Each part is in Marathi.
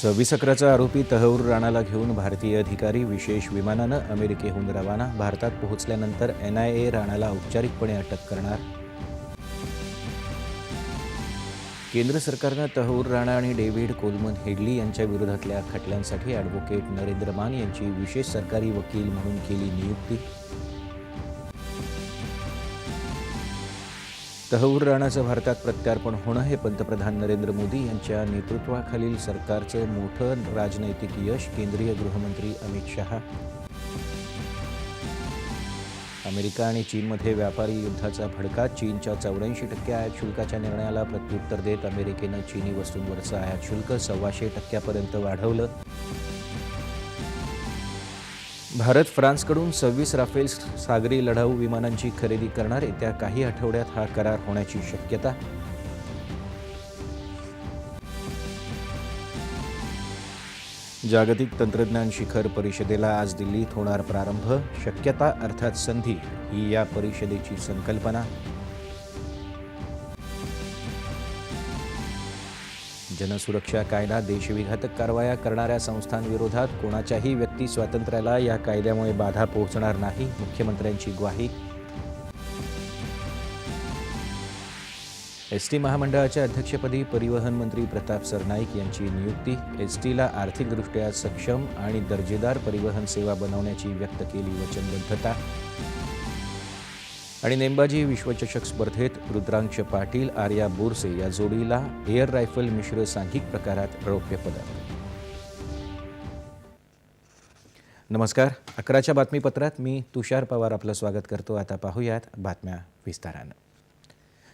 सव्वीस अकराचा आरोपी तहवूर राणाला घेऊन भारतीय अधिकारी विशेष विमानानं अमेरिकेहून रवाना भारतात पोहोचल्यानंतर एन आय ए राणाला औपचारिकपणे अटक करणार. केंद्र सरकारनं तहवूर राणा आणि डेव्हिड कोलमन हेडली यांच्या विरोधातल्या खटल्यांसाठी ॲडव्होकेट नरेंद्र मान यांची विशेष सरकारी वकील म्हणून केली नियुक्ती. तहूर राणाचं भारतात प्रत्यार्पण होणं हे पंतप्रधान नरेंद्र मोदी यांच्या नेतृत्वाखालील सरकारचं मोठं राजनैतिक यश केंद्रीय गृहमंत्री अमित शहा. अमेरिका आणि चीनमध्ये व्यापारी युद्धाचा भडका चीनच्या चौऱ्याऐंशी टक्के आयात शुल्काच्या निर्णयाला प्रत्युत्तर देत अमेरिकेनं चीनी वस्तूंवरचं आयात शुल्क सव्वाशे टक्क्यापर्यंत वाढवलं. भारत फ्रान्सकडून सव्वीस राफेल सागरी लढाऊ विमानांची खरेदी करणार येत्या काही आठवड्यात हा करार होण्याची शक्यता. जागतिक तंत्रज्ञान शिखर परिषदेला आज दिल्लीत होणार प्रारंभ. शक्यता अर्थात संधी ही या परिषदेची संकल्पना. जनसुरक्षा कायदा देशविघातक कारवाया करणाऱ्या संस्थांविरोधात कोणाच्याही व्यक्ती स्वातंत्र्याला या कायद्यामुळे बाधा पोहोचणार नाही मुख्यमंत्र्यांची ग्वाही. एस टी महामंडळाच्या अध्यक्षपदी परिवहन मंत्री प्रताप सरनाईक यांची नियुक्ती एस टीला आर्थिकदृष्ट्या सक्षम आणि दर्जेदार परिवहन सेवा बनवण्याची व्यक्त केली वचनबद्धता. आणि नेमबाजी विश्वचषक स्पर्धेत रुद्रांक्ष पाटील आर्या बोरसे या जोडीला एअर रायफल मिश्र सांघिक प्रकारात रौप्य पदक. नमस्कार. अकराच्या बातमीपत्रात मी तुषार पवार आपलं स्वागत करतो. आता पाहूयात बातम्या विस्तारानं.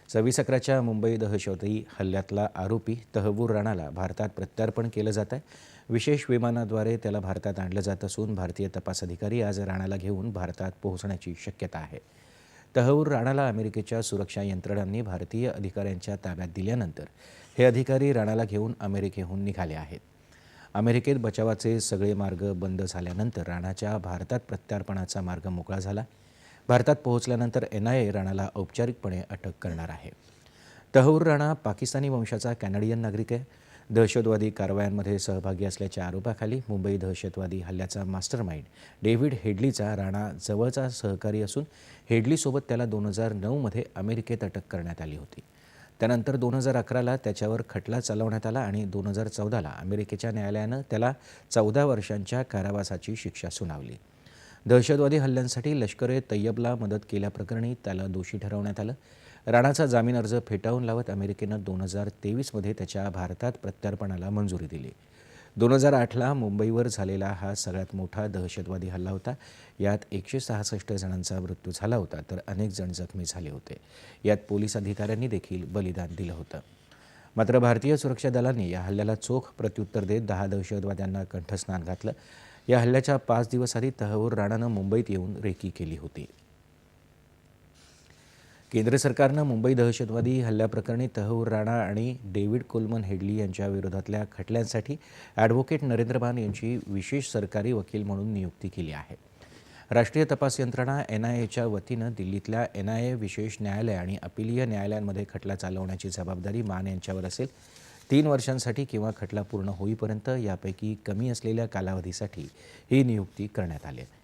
सव्वीस अकराच्या मुंबई दहशतवादी हल्ल्यातला आरोपी तहवूर राणाला भारतात प्रत्यार्पण केलं जात आहे विशेष विमानाद्वारे त्याला भारतात आणलं जात असून भारतीय तपास अधिकारी आज राणाला घेऊन भारतात पोहोचण्याची शक्यता आहे. तहवूर राणाला अमेरिकेच्या सुरक्षा यंत्रणांनी भारतीय अधिकाऱ्यांच्या ताब्यात दिल्यानंतर हे अधिकारी राणाला घेऊन अमेरिकेहून निघाले आहेत. अमेरिकेत बचावाचे सगळे मार्ग बंद झाल्यानंतर राणाच्या भारतात प्रत्यार्पणाचा मार्ग मोकळा झाला. भारतात पोहोचल्यानंतर एन आय ए राणाला औपचारिकपणे अटक करणार आहे. तहवूर राणा पाकिस्तानी वंशाचा कॅनडियन नागरिक आहे. दहशतवादी कारवायांमध्ये सहभागी असल्याच्या आरोपाखाली मुंबई दहशतवादी हल्ल्याचा मास्टरमाइंड. डेव्हिड हेडलीचा राणा जवळचा सहकारी असून हेडलीसोबत त्याला दोन हजार नऊमध्ये अमेरिकेत अटक करण्यात आली होती. त्यानंतर दोन हजार अकराला त्याच्यावर खटला चालवण्यात आला आणि दोन हजार चौदाला अमेरिकेच्या न्यायालयानं त्याला चौदा वर्षांच्या कारावासाची शिक्षा सुनावली. दहशतवादी हल्ल्यांसाठी लष्कर ए तय्यबला मदत केल्याप्रकरणी त्याला दोषी ठरवण्यात आलं. राणाचा जामीन अर्ज फेटाळून लावत अमेरिकेनं दोन हजार तेवीसमध्ये त्याच्या भारतात प्रत्यार्पणाला मंजुरी दिली. दोन हजार आठला मुंबईवर झालेला हा सगळ्यात मोठा दहशतवादी हल्ला होता. यात एकशे सहासष्ट जणांचा मृत्यू झाला होता तर अनेक जण जखमी झाले होते. यात पोलीस अधिकाऱ्यांनी देखील बलिदान दिलं होतं. मात्र भारतीय सुरक्षा दलांनी या हल्ल्याला चोख प्रत्युत्तर देत दहा दहशतवाद्यांना कंठस्नान घातलं. या हल्ल्याच्या पाच दिवस आधी तहवूर राणानं मुंबईत येऊन रेकी केली होती. केंद्र सरकारनं मुंबई दहशतवादी हल्ल्याप्रकरणी तहवूर राणा आणि डेव्हिड कोलमन हेडली यांच्या विरोधातल्या खटल्यांसाठी ॲडव्होकेट नरेंद्र मान यांची विशेष सरकारी वकील म्हणून नियुक्ती केली आहे. राष्ट्रीय तपास यंत्रणा एन आय एच्या वतीनं दिल्लीतल्या एन आय ए विशेष न्यायालय आणि अपिलीय न्यायालयांमध्ये खटला चालवण्याची जबाबदारी मान यांच्यावर असेल तीन वर्षांसाठी किंवा खटला पूर्ण होईपर्यंत यापैकी कमी असलेल्या कालावधीसाठी ही नियुक्ती करण्यात आली आहे.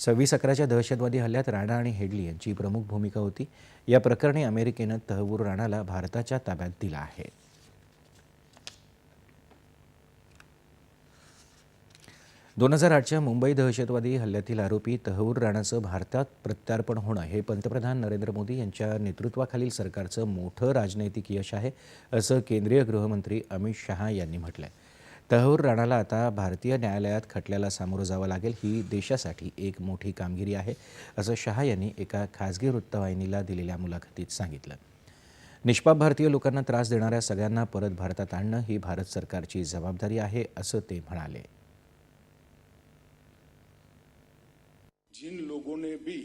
सव्वीस अकराच्या दहशतवादी हल्ल्यात राणा आणि हेडली यांची प्रमुख भूमिका होती. या प्रकरणी अमेरिकेनं तहवूर राणाला भारताच्या ताब्यात दिला आहे. दोन हजार आठच्या मुंबई दहशतवादी हल्ल्यातील आरोपी तहवूर राणाचं भारतात प्रत्यार्पण होणं हे पंतप्रधान नरेंद्र मोदी यांच्या नेतृत्वाखालील सरकारचं मोठं राजनैतिक यश आहे असं केंद्रीय गृहमंत्री अमित शहा यांनी म्हटलं आहे तहूर राणाला आता भारतीय न्यायालयात खटल्याला सामोरं जावं लागेल. ही देशासाठी एक मोठी कामगिरी आहे असं शहा यांनी एका खासगी वृत्तवाहिनीला दिलेल्या मुलाखतीत सांगितलं. निष्पाप भारतीय लोकांना त्रास देणाऱ्या सगळ्यांना परत भारतात आणणं ही भारत सरकारची जबाबदारी आहे असं ते म्हणाले. जिन लोगों ने भी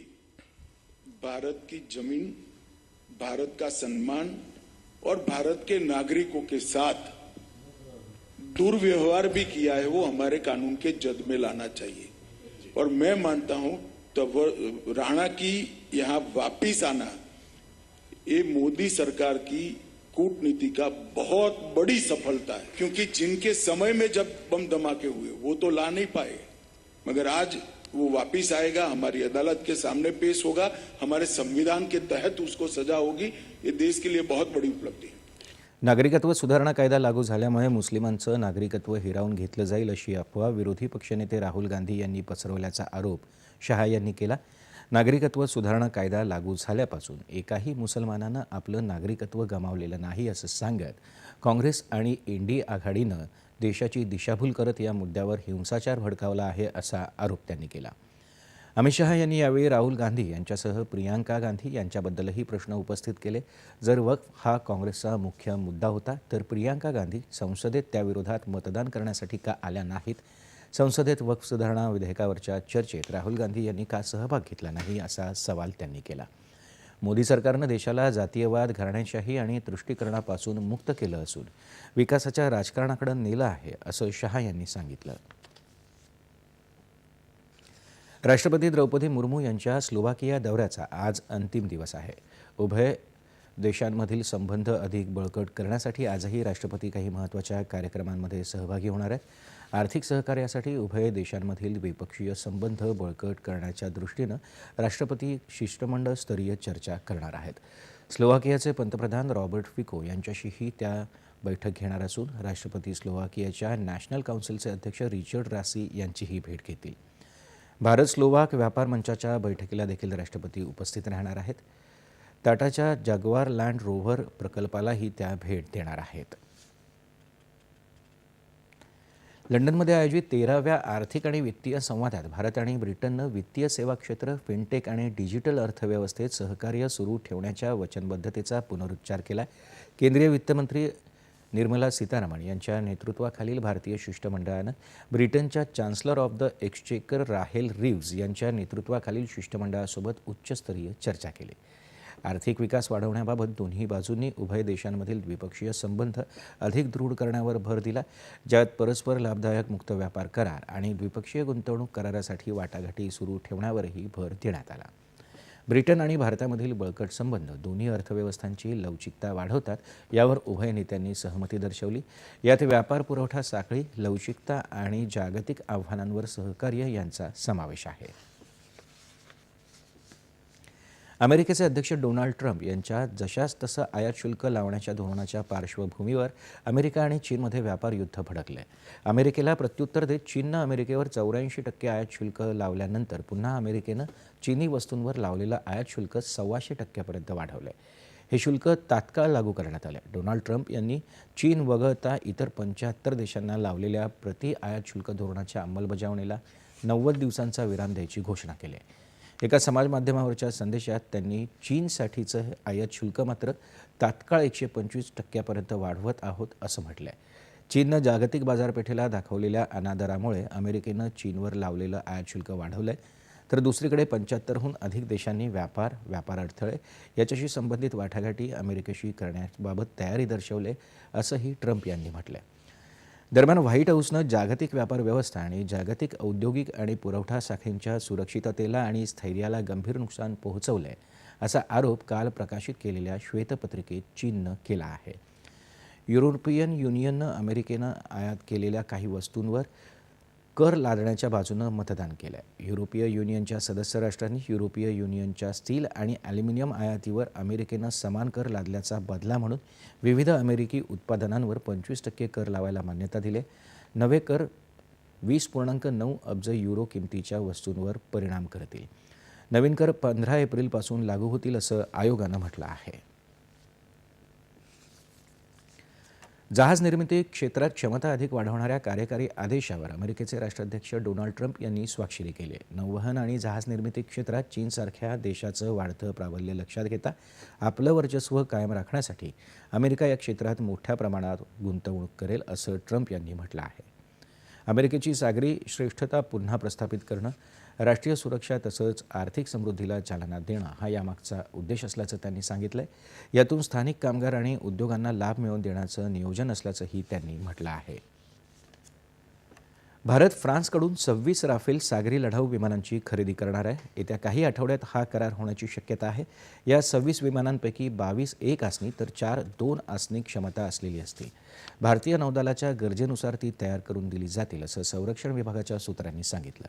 भारत की जमीन भारत का सम्मान और भारत के नागरिकों के साथ दुर्व्यवहार भी किया है, वो हमारे कानून के जद में लाना चाहिए। और मैं मानता हूँ, तब राणा की यहाँ वापिस आना, ये मोदी सरकार की कूटनीति का बहुत बड़ी सफलता है। क्योंकि जिनके समय में जब बम धमाके हुए, वो तो ला नहीं पाए। मगर आज वो वापिस आएगा, हमारी अदालत के सामने पेश होगा, हमारे संविधान के तहत उसको सजा होगी। ये देश के लिए बहुत बड़ी उपलब्धि है। नागरिकत्व सुधारणा कायदा लागू झाल्यामुळे मुस्लिमांचं नागरिकत्व हिरावून घेतलं जाईल अशी अफवा विरोधी पक्षनेते राहुल गांधी यांनी पसरवल्याचा आरोप शहा यांनी केला. नागरिकत्व सुधारणा कायदा लागू झाल्यापासून एकाही मुसलमानानं आपलं नागरिकत्व गमावलेलं नाही असं सांगत काँग्रेस आणि एनडीए आघाडीनं देशाची दिशाभूल करत या मुद्द्यावर हिंसाचार भडकावला आहे असा आरोप त्यांनी केला. अमित शहा यांनी यावेळी राहुल गांधी यांच्यासह प्रियांका गांधी यांच्याबद्दलही प्रश्न उपस्थित केले. जर वक्फ हा काँग्रेसचा मुख्य मुद्दा होता तर प्रियांका गांधी संसदेत त्याविरोधात मतदान करण्यासाठी का आल्या नाहीत? संसदेत वक्फ सुधारणा विधेयकावरच्या चर्चेत राहुल गांधी यांनी का सहभाग घेतला नाही असा सवाल त्यांनी केला. मोदी सरकारनं देशाला जातीयवाद घराण्याशाही आणि तुष्टीकरणापासून मुक्त केलं असून विकासाच्या राजकारणाकडे नेलं आहे असं शहा यांनी सांगितलं. राष्ट्रपती द्रौपदी मुर्मू यांच्या स्लोवाकिया दौऱ्याचा आज अंतिम दिवस आहे. उभय देशांमधील संबंध अधिक बळकट करण्यासाठी आजही राष्ट्रपती काही महत्त्वाच्या कार्यक्रमांमध्ये सहभागी होणार आहेत. आर्थिक सहकार्यासाठी उभय देशांमधील द्विपक्षीय संबंध बळकट करण्याच्या दृष्टीनं राष्ट्रपती शिष्टमंडळ स्तरीय चर्चा करणार आहेत. स्लोवाकियाचे पंतप्रधान रॉबर्ट फिको यांच्याशीही त्या बैठक घेणार असून राष्ट्रपती स्लोवाकियाच्या नॅशनल काउन्सिलचे अध्यक्ष रिचर्ड रासी यांचीही भेट घेतील. भारत स्लोवाक व्यापार मंचाच्या बैठकीला देखील राष्ट्रपती उपस्थित राहणार आहेत. टाटाच्या जागवार लँड रोव्हर प्रकल्पालाही त्या भेट देणार आहेत. लंडनमध्ये आयोजित तेराव्या आर्थिक आणि वित्तीय संवादात भारत आणि ब्रिटननं वित्तीय सेवा क्षेत्र फिनटेक आणि डिजिटल अर्थव्यवस्थेत सहकार्य सुरू ठेवण्याच्या वचनबद्धतेचा पुनरुच्चार केला केंद्रीय वित्तमंत्री निर्मला सीतारामन यांच्या नेतृत्वाखालील भारतीय शिष्टमंडळानं ब्रिटनच्या चान्सलर ऑफ द एक्सचेकर राहेल रिव्ज यांच्या नेतृत्वाखालील शिष्टमंडळासोबत उच्चस्तरीय चर्चा केली. आर्थिक विकास वाढवण्याबाबत दोन्ही बाजूंनी उभय देशांमधील द्विपक्षीय संबंध अधिक दृढ करण्यावर भर दिला ज्यात परस्पर लाभदायक मुक्त व्यापार करार आणि द्विपक्षीय गुंतवणूक करारासाठी वाटाघाटी सुरू ठेवण्यावरही भर देण्यात आला. ब्रिटन आणि भारतामधील बळकट संबंध दोन्ही अर्थव्यवस्थांची लवचिकता वाढवतात यावर उभय नेत्यांनी सहमती दर्शवली. यात व्यापार पुरवठा साखळी लवचिकता आणि जागतिक आव्हानांवर सहकार्य यांचा समावेश आहे. अमेरिकेचे अध्यक्ष डोनाल्ड ट्रम्प यांच्या जशास तसं आयात शुल्क लावण्याच्या धोरणाच्या पार्श्वभूमीवर अमेरिका आणि चीनमध्ये व्यापार युद्ध भडकलं. आहे अमेरिकेला प्रत्युत्तर देत चीननं अमेरिकेवर चौऱ्याऐंशी टक्के आयात शुल्क लावल्यानंतर पुन्हा अमेरिकेनं चीनी वस्तूंवर लावलेलं आयात शुल्क सव्वाशे टक्क्यापर्यंत वाढवलं. आहे हे शुल्क तात्काळ लागू करण्यात आलं. डोनाल्ड ट्रम्प यांनी चीन वगळता इतर पंच्याहत्तर देशांना लावलेल्या प्रति आयात शुल्क धोरणाच्या अंमलबजावणीला नव्वद दिवसांचा विराम द्यायची घोषणा केली. आहे एका समाजमाध्यमावरच्या संदेशात त्यांनी चीनसाठीचं आयात शुल्क मात्र तात्काळ एकशे पंचवीस टक्क्यापर्यंत वाढवत आहोत असं म्हटलं आहे चीननं जागतिक बाजारपेठेला दाखवलेल्या अनादरामुळे अमेरिकेनं चीनवर लावलेलं आयात शुल्क वाढवलं आहे तर दुसरीकडे पंच्याहत्तरहून अधिक देशांनी व्यापार व्यापार अडथळे याच्याशी संबंधित वाटाघाटी अमेरिकेशी करण्याबाबत तयारी दर्शवले असंही ट्रम्प यांनी म्हटलं आहे दरम्यान व्हाईट हाऊसनं जागतिक व्यापार व्यवस्था आणि जागतिक औद्योगिक आणि पुरवठा साखळींच्या सुरक्षिततेला आणि स्थैर्याला गंभीर नुकसान पोहोचवलं आहे असा आरोप काल प्रकाशित केलेल्या श्वेतपत्रिकेत चीननं केला आहे. युरोपियन युनियननं अमेरिकेनं आयात केलेल्या काही वस्तूंवर कर लादण्याच्या बाजूनं मतदान केलं आहे युरोपीय युनियनच्या सदस्य राष्ट्रांनी युरोपीय युनियनच्या स्टील आणि ॲल्युमिनियम आयातीवर अमेरिकेनं समान कर लादल्याचा बदला म्हणून विविध अमेरिकी उत्पादनांवर पंचवीस टक्के कर लावायला मान्यता दिली नवे कर वीस पूर्णांक नऊ अब्ज युरो किमतीच्या वस्तूंवर परिणाम करतील. नवीन कर पंधरा एप्रिलपासून लागू होतील असं आयोगानं म्हटलं आहे. जहाज निर्मिती क्षेत्रात क्षमता अधिक वाढवणाऱ्या कार्यकारी आदेशावर अमेरिकेचे राष्ट्राध्यक्ष डोनाल्ड ट्रम्प यांनी स्वाक्षरी केली. आहे नौवहन आणि जहाज निर्मिती क्षेत्रात चीनसारख्या देशाचं वाढतं प्राबल्य लक्षात घेता आपलं वर्चस्व कायम राखण्यासाठी अमेरिका या क्षेत्रात मोठ्या प्रमाणात गुंतवणूक करेल असं ट्रम्प यांनी म्हटलं आहे. अमेरिकेची सागरी श्रेष्ठता पुन्हा प्रस्थापित करणं राष्ट्रीय सुरक्षा तसंच आर्थिक समृद्धीला चालना देणं हा यामागचा उद्देश असल्याचं त्यांनी सांगितलं आहे यातून स्थानिक कामगार आणि उद्योगांना लाभ मिळवून देण्याचं नियोजन असल्याचंही त्यांनी म्हटलं आहे. भारत फ्रान्सकडून सव्वीस राफेल सागरी लढाऊ विमानांची खरेदी करणार आहे. येत्या काही आठवड्यात हा करार होण्याची शक्यता आहे. या सव्वीस विमानांपैकी बावीस एक आसनी तर चार दोन आसनी क्षमता असलेली असतील भारतीय नौदलाच्या गरजेनुसार ती तयार करून दिली जातील असं संरक्षण विभागाच्या सूत्रांनी सांगितलं.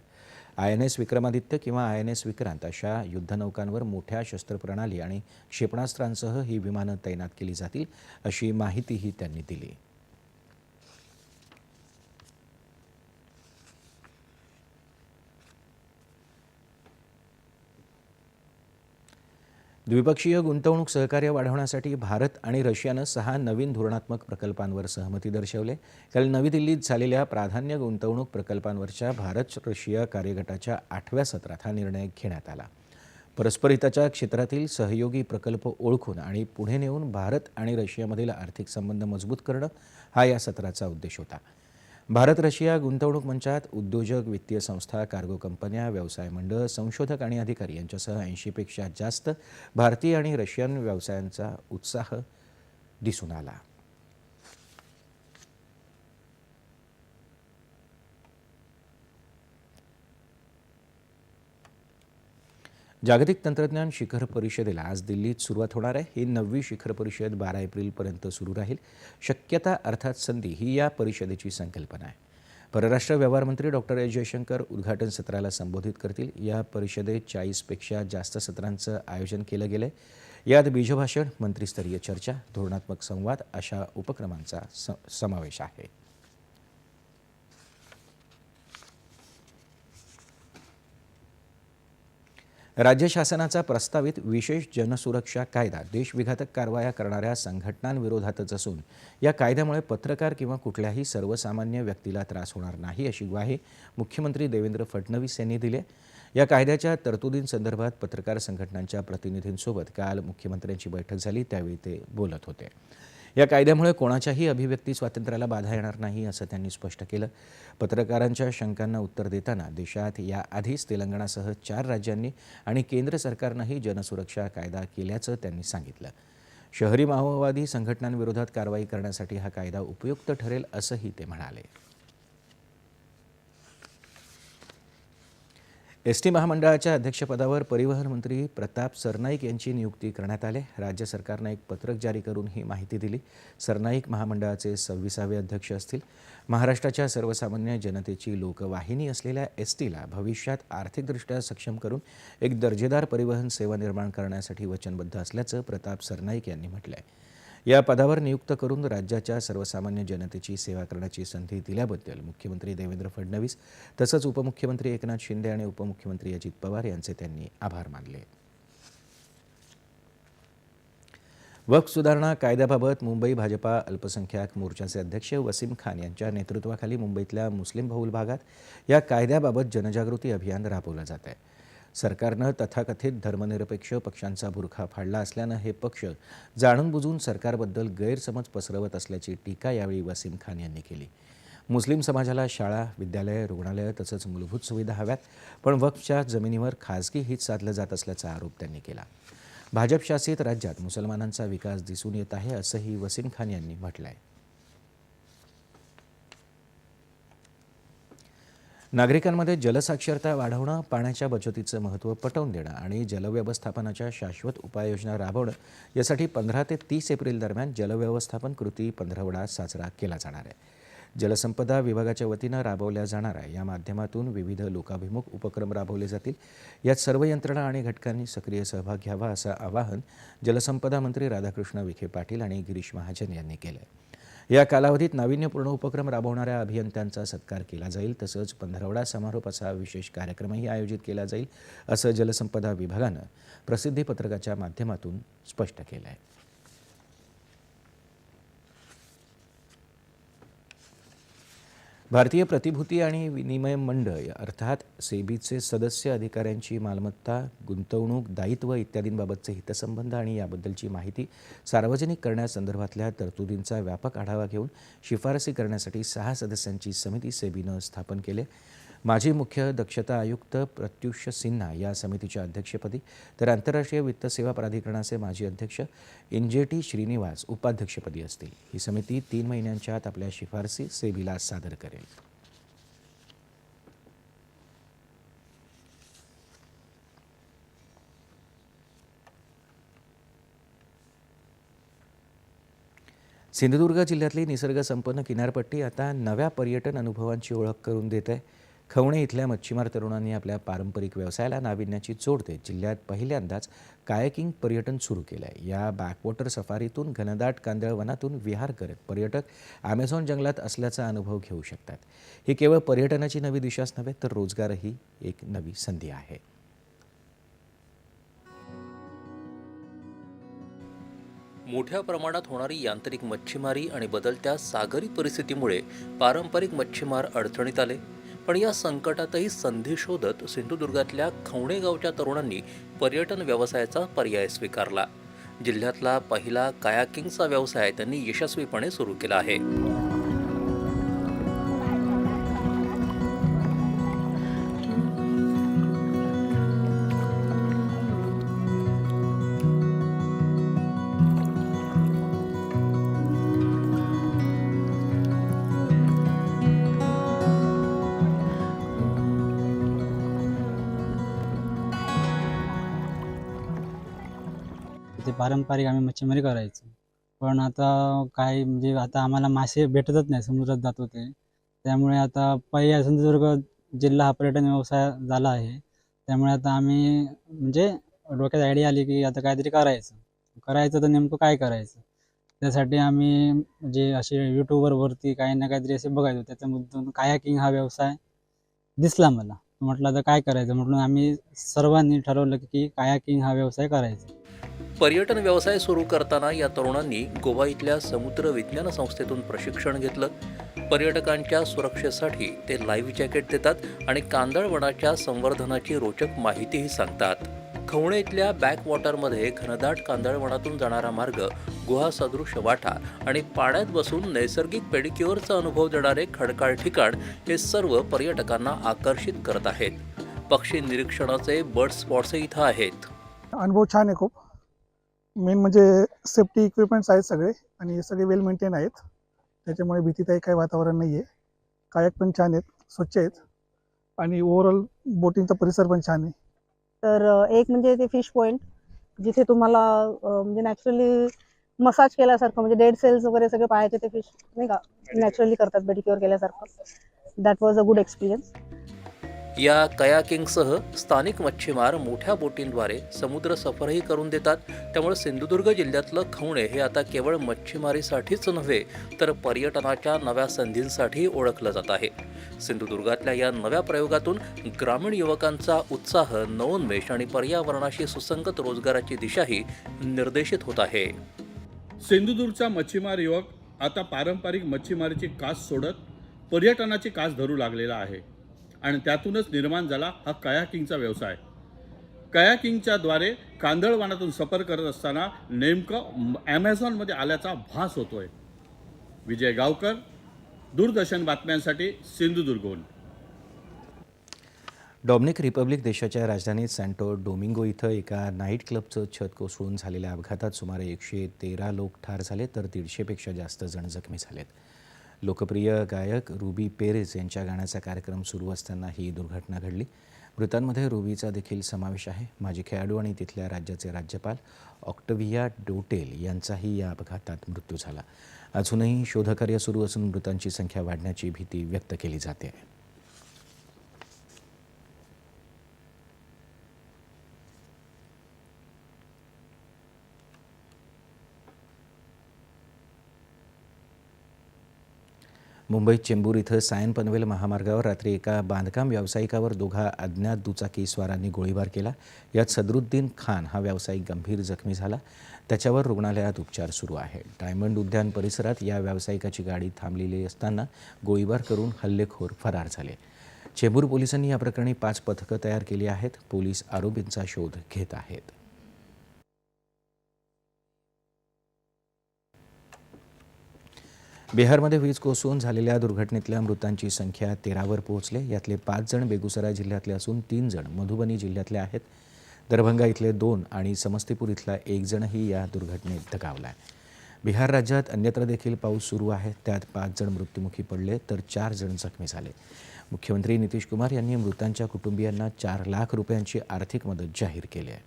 आय एन एस विक्रमादित्य किंवा आय एन एस विक्रांत अशा युद्धनौकांवर मोठ्या शस्त्रप्रणाली आणि क्षेपणास्त्रांसह ही विमानं तैनात केली जातील अशी माहितीही त्यांनी दिली. द्विपक्षीय गुंतवणूक सहकार्य वाढवण्यासाठी भारत आणि रशियानं सहा नवीन धोरणात्मक प्रकल्पांवर सहमती दर्शवले. काल नवी दिल्लीत झालेल्या प्राधान्य गुंतवणूक प्रकल्पांवरच्या भारत रशिया कार्यगटाच्या आठव्या सत्रात हा निर्णय घेण्यात आला. परस्पर हिताच्या क्षेत्रातील सहयोगी प्रकल्प ओळखून आणि पुढे नेऊन भारत आणि रशियामधील आर्थिक संबंध मजबूत करणं हा या सत्राचा उद्देश होता. भारत रशिया गुंतवणूक मंचात उद्योजक वित्तीय संस्था कार्गो कंपन्या व्यवसाय मंडळ संशोधक आणि अधिकारी यांच्यासह ऐंशीपेक्षा जास्त भारतीय आणि रशियन व्यवसायांचा उत्साह दिसून आला. जागतिक तंत्रज्ञान शिखर परिषदेला आज दिल्लीत सुरुवात होणार आहे. ही नववी शिखर परिषद बारा एप्रिलपर्यंत सुरू राहील. शक्यता अर्थात संधी ही या परिषदेची संकल्पना आहे. परराष्ट्र व्यवहार मंत्री डॉक्टर एस. जयशंकर उद्घाटन सत्राला संबोधित करतील. या परिषदेत चाळीसपेक्षा जास्त सत्रांचं आयोजन केलं गेलं आहे यात बीजभाषण मंत्रीस्तरीय चर्चा धोरणात्मक संवाद अशा उपक्रमांचा स समावेश आहे. राज्य शासनाचा प्रस्तावित विशेष जनसुरक्षा कायदा देशविघातक कारवाया करणाऱ्या संघटनांविरोधातच असून या कायद्यामुळे पत्रकार किंवा कुठल्याही सर्वसामान्य व्यक्तीला त्रास होणार नाही अशी ग्वाही मुख्यमंत्री देवेंद्र फडणवीस यांनी दिली या कायद्याच्या तरतुदींसंदर्भात पत्रकार संघटनांच्या प्रतिनिधींसोबत काल मुख्यमंत्र्यांची बैठक झाली त्यावेळी ते बोलत होते. या कायद्यामुळे कोणाच्याही अभिव्यक्ती स्वातंत्र्याला बाधा येणार नाही असं त्यांनी स्पष्ट केलं. पत्रकारांच्या शंकांना उत्तर देताना देशात याआधीच तेलंगणासह चार राज्यांनी आणि केंद्र सरकारनंही जनसुरक्षा कायदा केल्याचं त्यांनी सांगितलं. शहरी माओवादी संघटनांविरोधात कारवाई करण्यासाठी हा कायदा उपयुक्त ठरेल असंही ते म्हणाले. एस टी महामंडळाच्या अध्यक्षपदावर परिवहन मंत्री प्रताप सरनाईक यांची नियुक्ती करण्यात आली. राज्य सरकारनं एक पत्रक जारी करून ही माहिती दिली. सरनाईक महामंडळाचे सव्वीसावे अध्यक्ष असतील. महाराष्ट्राच्या सर्वसामान्य जनतेची लोकवाहिनी असलेल्या एस टीला भविष्यात आर्थिकदृष्ट्या सक्षम करून एक दर्जेदार परिवहन सेवा निर्माण करण्यासाठी वचनबद्ध असल्याचं प्रताप सरनाईक यांनी म्हटलं आहे या पदावर नियुक्त करून राज्याच्या सर्वसामान्य जनतेची सेवा करण्याची संधी दिल्याबद्दल मुख्यमंत्री देवेंद्र फडणवीस तसंच उपमुख्यमंत्री एकनाथ शिंदे आणि उपमुख्यमंत्री अजित पवार यांचे त्यांनी आभार मानले. वक्फ सुधारणा कायद्याबाबत मुंबई भाजपा अल्पसंख्याक मोर्चाचे अध्यक्ष वसीम खान यांच्या नेतृत्वाखाली मुंबईतल्या मुस्लिम बहुल भागात या कायद्याबाबत जनजागृती अभियान राबवलं जात आहे. सरकारनं तथाकथित धर्मनिरपेक्ष पक्षांचा बुरखा फाडला असल्यानं हे पक्ष जाणून बुजून सरकारबद्दल गैरसमज पसरवत असल्याची टीका यावेळी वसीम खान यांनी केली. मुस्लिम समाजाला शाळा विद्यालय रुग्णालयं तसंच मूलभूत सुविधा हव्यात पण वक्फच्या जमिनीवर खाजगी हित साधलं जात असल्याचा आरोप त्यांनी केला. भाजपशासित राज्यात मुसलमानांचा विकास दिसून येत आहे असंही वसीम खान यांनी म्हटलं आहे नागरिकांमध्ये जलसाक्षरता वाढवणं पाण्याच्या बचतीचं महत्त्व पटवून देणं आणि जलव्यवस्थापनाच्या शाश्वत उपाययोजना राबवणं यासाठी पंधरा ते तीस एप्रिल दरम्यान जलव्यवस्थापन कृती पंधरवडा साजरा केला जाणार आहे. जलसंपदा विभागाच्या वतीनं राबवल्या जाणाऱ्या या माध्यमातून विविध लोकाभिमुख उपक्रम राबवले जातील. यात सर्व यंत्रणा आणि घटकांनी सक्रिय सहभाग घ्यावा असं आवाहन जलसंपदा मंत्री राधाकृष्ण विखे पाटील आणि गिरीश महाजन यांनी केलं आहे या कालावधीत नाविन्यपूर्ण उपक्रम राबवणाऱ्या अभियंत्यांचा सत्कार केला जाईल. तसंच पंधरवडा समारोपाचा विशेष कार्यक्रमही आयोजित केला जाईल असं जलसंपदा विभागानं प्रसिद्धीपत्रकाच्या माध्यमातून स्पष्ट केलं आहे भारतीय प्रतिभूती आणि विनिमय मंडळ अर्थात सेबीचे सदस्य अधिकाऱ्यांची मालमत्ता गुंतवणूक दायित्व इत्यादींबाबतचे हितसंबंध आणि याबद्दलची माहिती सार्वजनिक करण्यासंदर्भातल्या तरतुदींचा व्यापक आढावा घेऊन शिफारसी करण्यासाठी सहा सदस्यांची समिती सेबीनं स्थापन केली. माजी मुख्य दक्षता आयुक्त प्रत्युष सिन्हा या समितीच्या अध्यक्षपदी तर आंतरराष्ट्रीय वित्त सेवा प्राधिकरणाचे माजी अध्यक्ष एनजेटी श्रीनिवास उपाध्यक्षपदी असतील. ही समिती तीन महिन्यांच्या आत आपल्या शिफारसी सेबीला सादर करेल. सिंधुदुर्ग जिल्ह्यातली निसर्गसंपन्न किनारपट्टी आता नव्या पर्यटन अनुभवांची ओळख करून देत आहे खवणे इथल्या मच्छीमार तरुणांनी आपल्या पारंपरिक व्यवसायाला नाविन्याची जोड देत जिल्ह्यात पहिल्यांदाच कायकिंग पर्यटन सुरू केलं आहे या बॅकवॉटर सफारीतून घनदाट कांदळवनातून विहार करत पर्यटक ॲमेझॉन जंगलात असल्याचा अनुभव घेऊ शकतात. ही केवळ पर्यटनाची नवी दिशाच नव्हे तर रोजगारही एक नवी संधी आहे. मोठ्या प्रमाणात होणारी यांत्रिक मच्छीमारी आणि बदलत्या सागरी परिस्थितीमुळे पारंपरिक मच्छीमार अडचणीत आले. पण या संकटातही संधी शोधत सिंधुदुर्गातल्या खवणे गावच्या तरुणांनी पर्यटन व्यवसायाचा पर्याय स्वीकारला. जिल्ह्यातला पहिला कायाकिंगचा व्यवसाय त्यांनी यशस्वीपणे सुरू केला आहे. पारंपरिक आम्ही मच्छीमारी करायचो. पण आता काय म्हणजे आता आम्हाला मासे भेटतच नाही समुद्रात जात होते. त्यामुळे आता पहिल्या सिंधुदुर्ग जिल्हा हा पर्यटन व्यवसाय झाला आहे. त्यामुळे आता आम्ही म्हणजे डोक्यात आयडिया आली की आता काहीतरी करायचं. करायचं तर नेमकं काय करायचं? त्यासाठी आम्ही जे असे यूट्यूबवरवरती काही ना काहीतरी असे बघायचो. त्याच्यामधून कायाकिंग हा व्यवसाय दिसला मला. म्हटलं आता काय करायचं? म्हटलं आम्ही सर्वांनी ठरवलं की कायाकिंग हा व्यवसाय करायचा. पर्यटन व्यवसाय सुरू करताना या तरुणांनी गोवा इथल्या समुद्र विज्ञान संस्थेतून प्रशिक्षण घेतलं. पर्यटकांच्या सुरक्षेसाठी ते लाईव्ह जॅकेट देतात आणि कांदळवनाच्या संवर्धनाची रोचक माहितीही सांगतात. खवणे इथल्या बॅकवॉटरमध्ये घनदाट कांदळवनातून जाणारा मार्ग गुहासदृश वाटा आणि पाण्यात बसून नैसर्गिक पेडिक्युअरचा अनुभव देणारे खडकाळ ठिकाण हे सर्व पर्यटकांना आकर्षित करत आहेत. पक्षी निरीक्षणाचे बर्ड स्पॉट्सही इथं आहेत. अनुभव छान आहे खूप. मेन म्हणजे सेफ्टी इक्विपमेंट्स आहेत सगळे आणि सगळे वेल मेंटेन आहेत. त्याच्यामुळे भीतीदायक काही वातावरण नाही आहे कायक पण छान आहेत स्वच्छ आहेत. आणि ओव्हरऑल बोटिंगचा परिसर पण छान आहे. तर एक म्हणजे ते फिश पॉईंट जिथे तुम्हाला म्हणजे नॅचरली मसाज केल्यासारखं म्हणजे डेड सेल्स वगैरे सगळे पाहायचे ते फिश नाही का? नॅचरली करतात बेडिक्युअर केल्यासारखं. That was a good experience या कयाकिंगसह स्थानिक मच्छीमार मोठ्या बोटींद्वारे समुद्र सफरही करून देतात. त्यामुळे सिंधुदुर्ग जिल्ह्यातलं खवणे हे आता केवळ मच्छीमारीसाठीच नव्हे तर पर्यटनाच्या नव्या संधींसाठी ओळखलं जात आहे. सिंधुदुर्गातल्या या नव्या प्रयोगातून ग्रामीण युवकांचा उत्साह नवोन्मेष आणि पर्यावरणाशी सुसंगत रोजगाराची दिशाही निर्देशित होत आहे. सिंधुदुर्गचा मच्छीमार युवक आता पारंपरिक मच्छीमारीची कास सोडत पर्यटनाची कास धरू लागलेला आहे. आणि त्यातूनच निर्माण झाला हा कयाकिंगचा व्यवसाय. कयाकिंगच्या द्वारे कांदळवानातून सफर करत असताना नेमकं ॲमेझॉनमध्ये आल्याचा भास होतोय. विजय गावकर दूरदर्शन बातम्यांसाठी सिंधुदुर्गहून. डॉमिनिक रिपब्लिक देशाच्या राजधानीत सँटो डोमिंगो इथं एका नाईट क्लबचं छत कोसळून झालेल्या अपघातात सुमारे एकशे तेरा लोक ठार झाले तर दीडशेपेक्षा जास्त जण जखमी झालेत. लोकप्रिय गायक रुबी पेरेज यांच्या गाण्याचा कार्यक्रम सुरू असताना ही दुर्घटना घडली. मृतांमध्ये रुबीचा देखील समावेश आहे. माजी खेळाडू आणि तिथल्या राज्याचे राज्यपाल ऑक्टविया डोटेल यांचाही या अपघातात मृत्यू झाला. अजूनही शोधकार्य सुरू असून मृतांची संख्या वाढण्याची भीती व्यक्त केली जाते. आहे मुंबईत चेंबूर इथं सायन पनवेल महामार्गावर रात्री एका बांधकाम व्यावसायिकावर दोघा अज्ञात दुचाकी स्वारांनी गोळीबार केला. यात सदरुद्दीन खान हा व्यावसायिक गंभीर जखमी झाला. त्याच्यावर रुग्णालयात उपचार सुरू आहे. डायमंड उद्यान परिसरात या व्यावसायिकाची गाडी थांबलेली असताना गोळीबार करून हल्लेखोर फरार झाले. चेंबूर पोलिसांनी या प्रकरणी पाच पथकं तयार केली आहेत. पोलीस आरोपींचा शोध घेत आहेत. बिहारमध्ये वीज कोसळून झालेल्या दुर्घटनेतल्या मृतांची संख्या तेरावर पोहोचले. यातले पाच जण बेगुसराय जिल्ह्यातले असून तीन जण मधुबनी जिल्ह्यातले आहेत. दरभंगा इथले दोन आणि समस्तीपूर इथला एक जणही या दुर्घटनेत दगावला आहे बिहार राज्यात अन्यत्र देखील पाऊस सुरू आहे. त्यात पाच जण मृत्युमुखी पडले तर चार जण जखमी झाले. मुख्यमंत्री नितीश कुमार यांनी मृतांच्या कुटुंबियांना चार लाख रुपयांची आर्थिक मदत जाहीर केली आहे.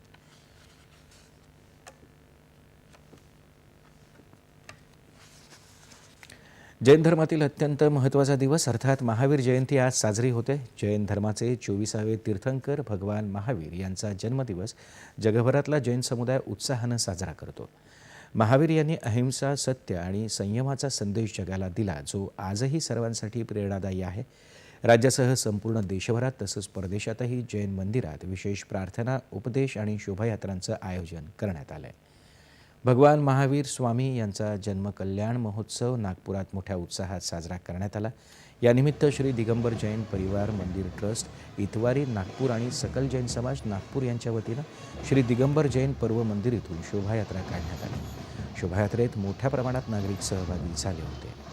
जैन धर्मातील अत्यंत महत्त्वाचा दिवस अर्थात महावीर जयंती आज साजरी होते. जैन धर्माचे चोवीसावे तीर्थंकर भगवान महावीर यांचा जन्मदिवस जगभरातला जैन समुदाय उत्साहानं साजरा करतो. महावीर यांनी अहिंसा सत्य आणि संयमाचा संदेश जगाला दिला जो आजही सर्वांसाठी प्रेरणादायी आहे. राज्यासह संपूर्ण देशभरात तसंच परदेशातही जैन मंदिरात विशेष प्रार्थना उपदेश आणि शोभायात्रांचं आयोजन करण्यात आलं आहे भगवान महावीर स्वामी यांचा जन्म कल्याण महोत्सव नागपुरात मोठ्या उत्साहात साजरा करण्यात आला. यानिमित्त श्री दिगंबर जैन परिवार मंदिर ट्रस्ट इतवारी नागपूर आणि सकल जैन समाज नागपूर यांच्या वतीनं श्री दिगंबर जैन पर्व मंदिर इथून शोभायात्रा काढण्यात आली. शोभायात्रेत मोठ्या प्रमाणात नागरिक सहभागी झाले होते.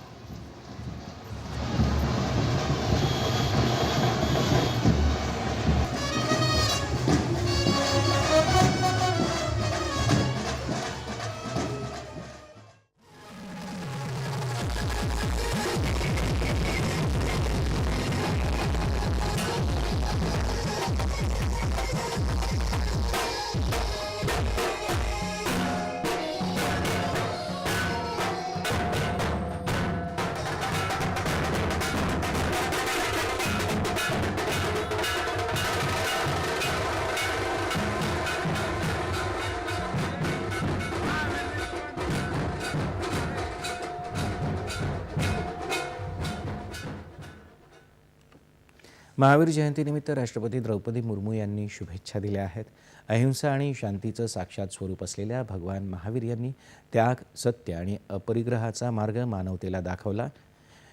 महावीर जयंतीनिमित्त राष्ट्रपती द्रौपदी मुर्मू यांनी शुभेच्छा दिल्या आहेत. अहिंसा आणि शांतीचं साक्षात स्वरूप असलेल्या भगवान महावीर यांनी त्याग सत्य आणि अपरिग्रहाचा मार्ग मानवतेला दाखवला.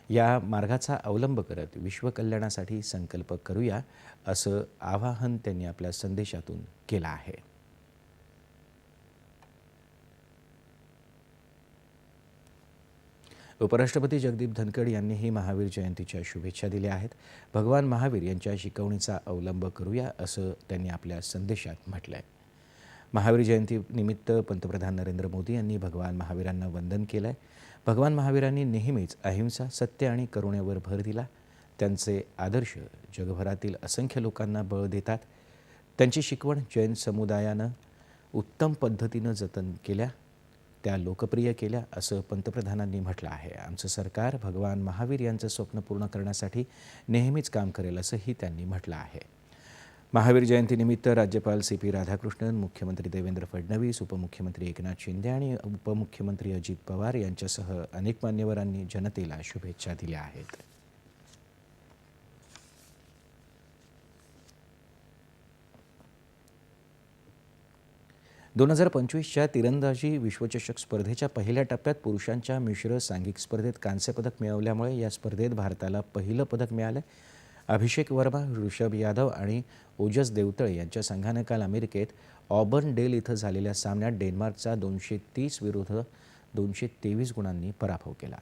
या मार्गाचा अवलंब करत विश्वकल्याणासाठी संकल्प करूया असं आवाहन त्यांनी आपल्या संदेशातून केलं आहे. उपराष्ट्रपती जगदीप धनखड यांनीही महावीर जयंतीच्या शुभेच्छा दिल्या आहेत. भगवान महावीर यांच्या शिकवणीचा अवलंब करूया असं त्यांनी आपल्या संदेशात म्हटलं आहे महावीर जयंतीनिमित्त पंतप्रधान नरेंद्र मोदी यांनी भगवान महावीरांना वंदन केलं आहे भगवान महावीरांनी नेहमीच अहिंसा सत्य आणि करुणेवर भर दिला. त्यांचे आदर्श जगभरातील असंख्य लोकांना बळ देतात. त्यांची शिकवण जैन समुदायानं उत्तम पद्धतीनं जतन केल्या. त्या लोकप्रिय केल्या असं पंतप्रधानांनी म्हटलं आहे. आमचं सरकार भगवान महावीर यांचं स्वप्न पूर्ण करण्यासाठी नेहमीच काम करेल असंही त्यांनी म्हटलं आहे. महावीर जयंतीनिमित्त राज्यपाल सी पी राधाकृष्णन मुख्यमंत्री देवेंद्र फडणवीस उपमुख्यमंत्री एकनाथ शिंदे आणि उपमुख्यमंत्री अजित पवार यांच्यासह अनेक मान्यवरांनी जनतेला शुभेच्छा दिल्या आहेत. दोन हजार पंचवीसच्या तिरंदाजी विश्वचषक स्पर्धेच्या पहिल्या टप्प्यात पुरुषांच्या मिश्र सांघिक स्पर्धेत कांस्य पदक मिळवल्यामुळे या स्पर्धेत भारताला पहिलं पदक मिळालं. अभिषेक वर्मा ऋषभ यादव आणि ओजस देवतळे यांच्या संघानं काल अमेरिकेत ऑबर्न डेल इथं झालेल्या सामन्यात डेन्मार्कचा दोनशे तीस विरुद्ध दोनशे तेवीस गुणांनी पराभव केला.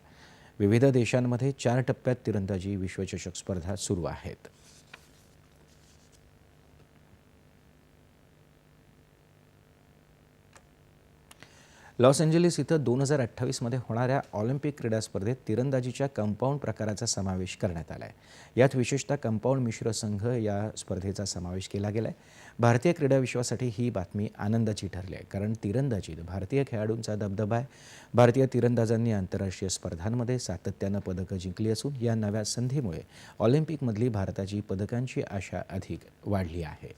विविध देशांमध्ये चार टप्प्यात तिरंदाजी विश्वचषक स्पर्धा सुरू आहेत. लॉस एंजलिस इथं दोन हजार अठ्ठावीसमध्ये होणाऱ्या ऑलिम्पिक क्रीडा स्पर्धेत तिरंदाजीच्या कंपाऊंड प्रकाराचा समावेश करण्यात आला आहे यात विशेषतः कंपाऊंड मिश्र संघ या स्पर्धेचा समावेश केला गेला आहे भारतीय क्रीडा विश्वासाठी ही बातमी आनंदाची ठरली आहे कारण तिरंदाजीत भारतीय खेळाडूंचा दबदबा आहे. भारतीय तिरंदाजांनी आंतरराष्ट्रीय स्पर्धांमध्ये सातत्यानं पदकं जिंकली असून या नव्या संधीमुळे ऑलिम्पिकमधली भारताची पदकांची आशा अधिक वाढली आहे.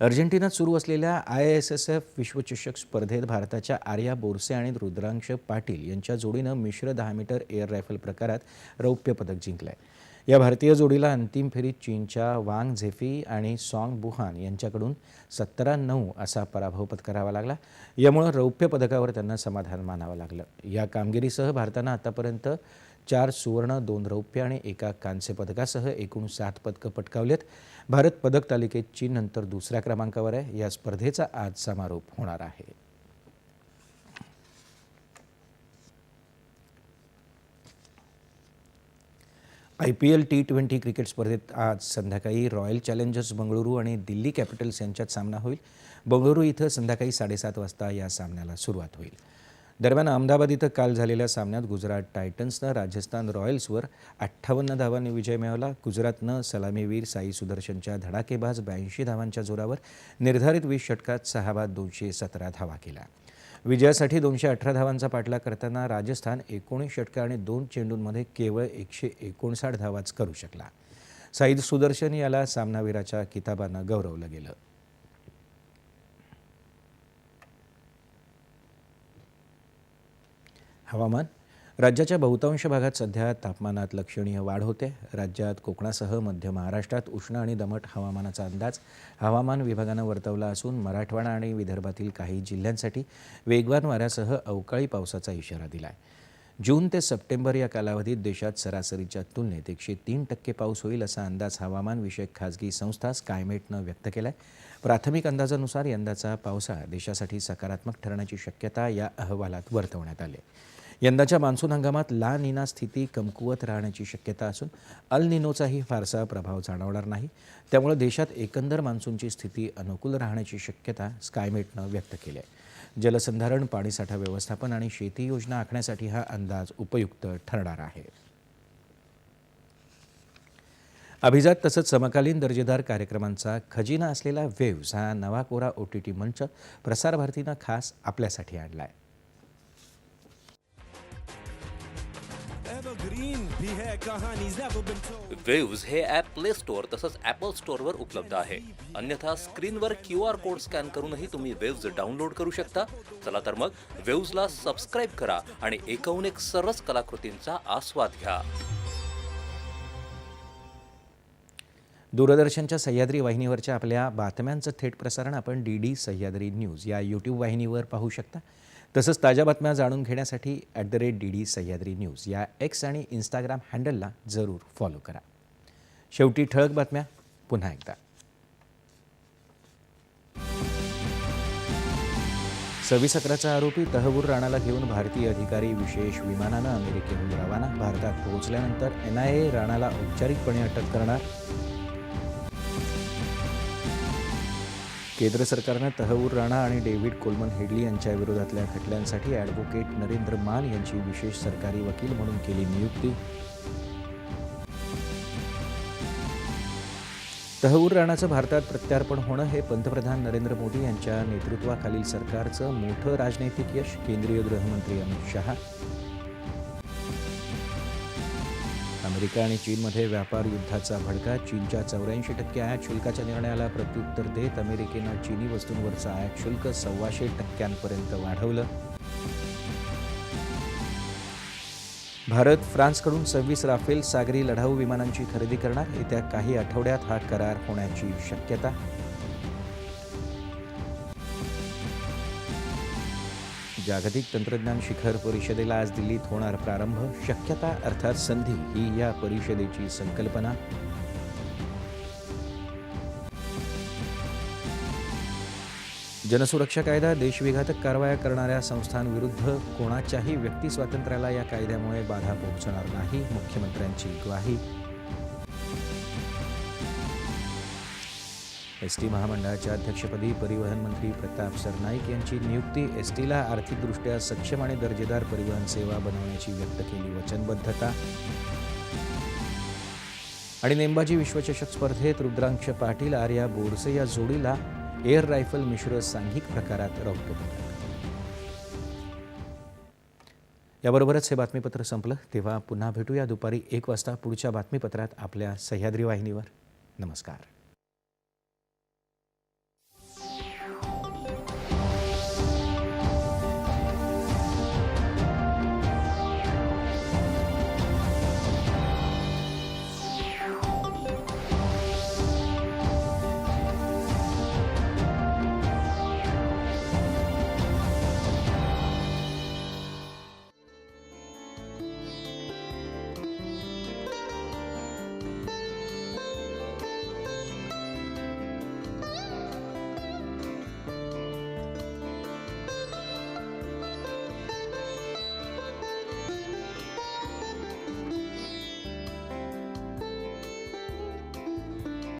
अर्जेंटिनात सुरू असलेल्या आय एस एस एफ विश्वचषक स्पर्धेत भारताच्या आर्या बोरसे आणि रुद्रांश पाटील यांच्या जोडीनं मिश्र दहा मीटर एअर रायफल प्रकारात रौप्य पदक जिंकलं आहे या भारतीय जोडीला अंतिम फेरीत चीनच्या वांग झेफी आणि सॉंग बुहान यांच्याकडून सतरा नऊ असा पराभव पत्करावा लागला. यामुळं रौप्य पदकावर त्यांना समाधान मानावं लागलं. या कामगिरीसह भारतानं आतापर्यंत चार सुवर्ण दोन रौप्य आणि एका कांस्य पदकासह एकूण सात पदकं पटकावलेत. भारत पदक तालिकेत चीननंतर दुसऱ्या क्रमांकावर आहे. या स्पर्धेचा आज समारोप होणार आहे. I P L T twenty cricket स्पर्धेत आज संध्याकाळी रॉयल चॅलेंजर्स बंगळुरू आणि दिल्ली कॅपिटल्स यांच्यात सामना होईल. बंगळुरू इथं संध्याकाळी साडेसात वाजता या सामन्याला सुरुवात होईल. दरम्यान अहमदाबाद इथं काल झालेल्या सामन्यात गुजरात टायटन्सनं राजस्थान रॉयल्सवर अठ्ठावन्न धावांनी विजय मिळवला. गुजरातनं सलामीवीर साई सुदर्शनच्या धडाकेबाज ब्याऐंशी धावांच्या जोरावर निर्धारित वीस षटकात सहा बाद दोनशे सतरा धावा केला विजयासाठी दोनशे अठरा धावांचा पाठलाग करताना राजस्थान एकोणीस षटकं आणि दोन चेंडूंमध्ये केवळ एकशे एकोणसाठ धावाच करू शकला. साईद सुदर्शन याला सामनावीराच्या किताबानं गौरवलं गेलं. हवामान. राज्याच्या बहुतांश भागात सध्या तापमानात लक्षणीय वाढ होते. राज्यात कोकणासह मध्य महाराष्ट्रात उष्ण आणि दमट हवामानाचा अंदाज हवामान विभागानं वर्तवला असून मराठवाडा आणि विदर्भातील काही जिल्ह्यांसाठी वेगवान वाऱ्यासह अवकाळी पावसाचा इशारा दिला आहे जून ते सप्टेंबर या कालावधीत देशात सरासरीच्या तुलनेत एकशे तीन टक्के पाऊस होईल असा अंदाज हवामानविषयक खाजगी संस्था स्कायमेटनं व्यक्त केला आहे प्राथमिक अंदाजानुसार यंदाचा पावसाळा देशासाठी सकारात्मक ठरण्याची शक्यता या अहवालात वर्तवण्यात आली आहे. यंदाच्या मान्सून हंगामात ला निना स्थिती कमकुवत राहण्याची शक्यता असून अल निनोचाही फारसा प्रभाव जाणवणार नाही. त्यामुळे देशात एकंदर मान्सूनची स्थिती अनुकूल राहण्याची शक्यता स्कायमेटनं व्यक्त केली आहे. जलसंधारण पाणीसाठा व्यवस्थापन आणि शेती योजना आखण्यासाठी हा अंदाज उपयुक्त ठरणार आहे. अभिजात तसंच समकालीन दर्जेदार कार्यक्रमांचा खजिना असलेला वेव्ज हा नवा कोरा ओ टी टी मंच प्रसारभारतीनं खास आपल्यासाठी आणला आहे वेव्ज हे ॲप प्ले स्टोअर तसंच ॲपल स्टोअरवर उपलब्ध आहे. अन्यथा स्क्रीनवर क्यू आर कोड स्कॅन करूनही तुम्ही वेव्ज डाउनलोड करू शकता. चला तर मग वेव्जला सबस्क्राईब करा आणि एकाहून एक सरस कलाकृतींचा आस्वाद घ्या. दूरदर्शनच्या सह्याद्री वाहिनीवरच्या आपल्या बातम्यांचं थेट प्रसारण आपण डी डी सह्याद्री न्यूज या यूट्यूब वाहिनीवर पाहू शकता. तसंच ताज्या बातम्या जाणून घेण्यासाठी at the rate D D Sahyadri news या एक्स आणि इंस्टाग्राम हँडलला जरूर फॉलो करा. शेवटी ठळक बातम्या पुन्हा एकदा. सव्वीस अकराचा आरोपी तहवूर राणाला घेऊन भारतीय अधिकारी विशेष विमानानं अमेरिकेहून रवाना भारतात पोहोचल्यानंतर एन आय ए राणाला औपचारिकपणे अटक करणार केंद्र सरकारनं तहवूर राणा आणि डेव्हिड कोलमन हेडली यांच्या विरोधातल्या खटल्यांसाठी ॲडव्होकेट नरेंद्र मान यांची विशेष सरकारी वकील म्हणून केली नियुक्ती. तहवूर राणाचं भारतात प्रत्यार्पण होणं हे पंतप्रधान नरेंद्र मोदी यांच्या नेतृत्वाखालील सरकारचं मोठं राजनैतिक यश केंद्रीय गृहमंत्री अमित शहा अमेरिका आणि चीनमध्ये व्यापार युद्धाचा भडका चीनच्या चौऱ्याऐंशी टक्के आयात शुल्काच्या निर्णयाला प्रत्युत्तर देत अमेरिकेनं चीनी वस्तूंवरचं आयात शुल्क सव्वाशे टक्क्यांपर्यंत वाढवलं. भारत फ्रान्सकडून सव्वीस राफेल सागरी लढाऊ विमानांची खरेदी करणार येत्या काही आठवड्यात हा करार होण्याची शक्यता जागतिक तंत्रज्ञान शिखर परिषदेला आज दिल्लीत होणार प्रारंभ. शक्यता अर्थात संधी ही या परिषदेची संकल्पना. जनसुरक्षा कायदा देशविघातक कारवाया करणाऱ्या संस्थांविरुद्ध कोणाच्याही व्यक्ती स्वातंत्र्याला या कायद्यामुळे बाधा पोहोचणार नाही मुख्यमंत्र्यांची ग्वाही. एस टी महामंडळाच्या अध्यक्षपदी परिवहन मंत्री प्रताप सरनाईक यांची नियुक्ती एस टीला आर्थिकदृष्ट्या सक्षम आणि दर्जेदार परिवहन सेवा बनवण्याची व्यक्त केली वचनबद्धता. आणि नेमबाजी विश्वचषक स्पर्धेत रुद्रांक्ष पाटील आर्या बोरसे या जोडीला एअर रायफल मिश्र सांघिक प्रकारात रौप्य पदक. याबरोबरच हे बातमीपत्र संपलं. तेव्हा पुन्हा भेटूया. दुपारी एक वाजता पुढच्या बातमीपत्रात आपल्या सह्याद्री वाहिनीवर. नमस्कार.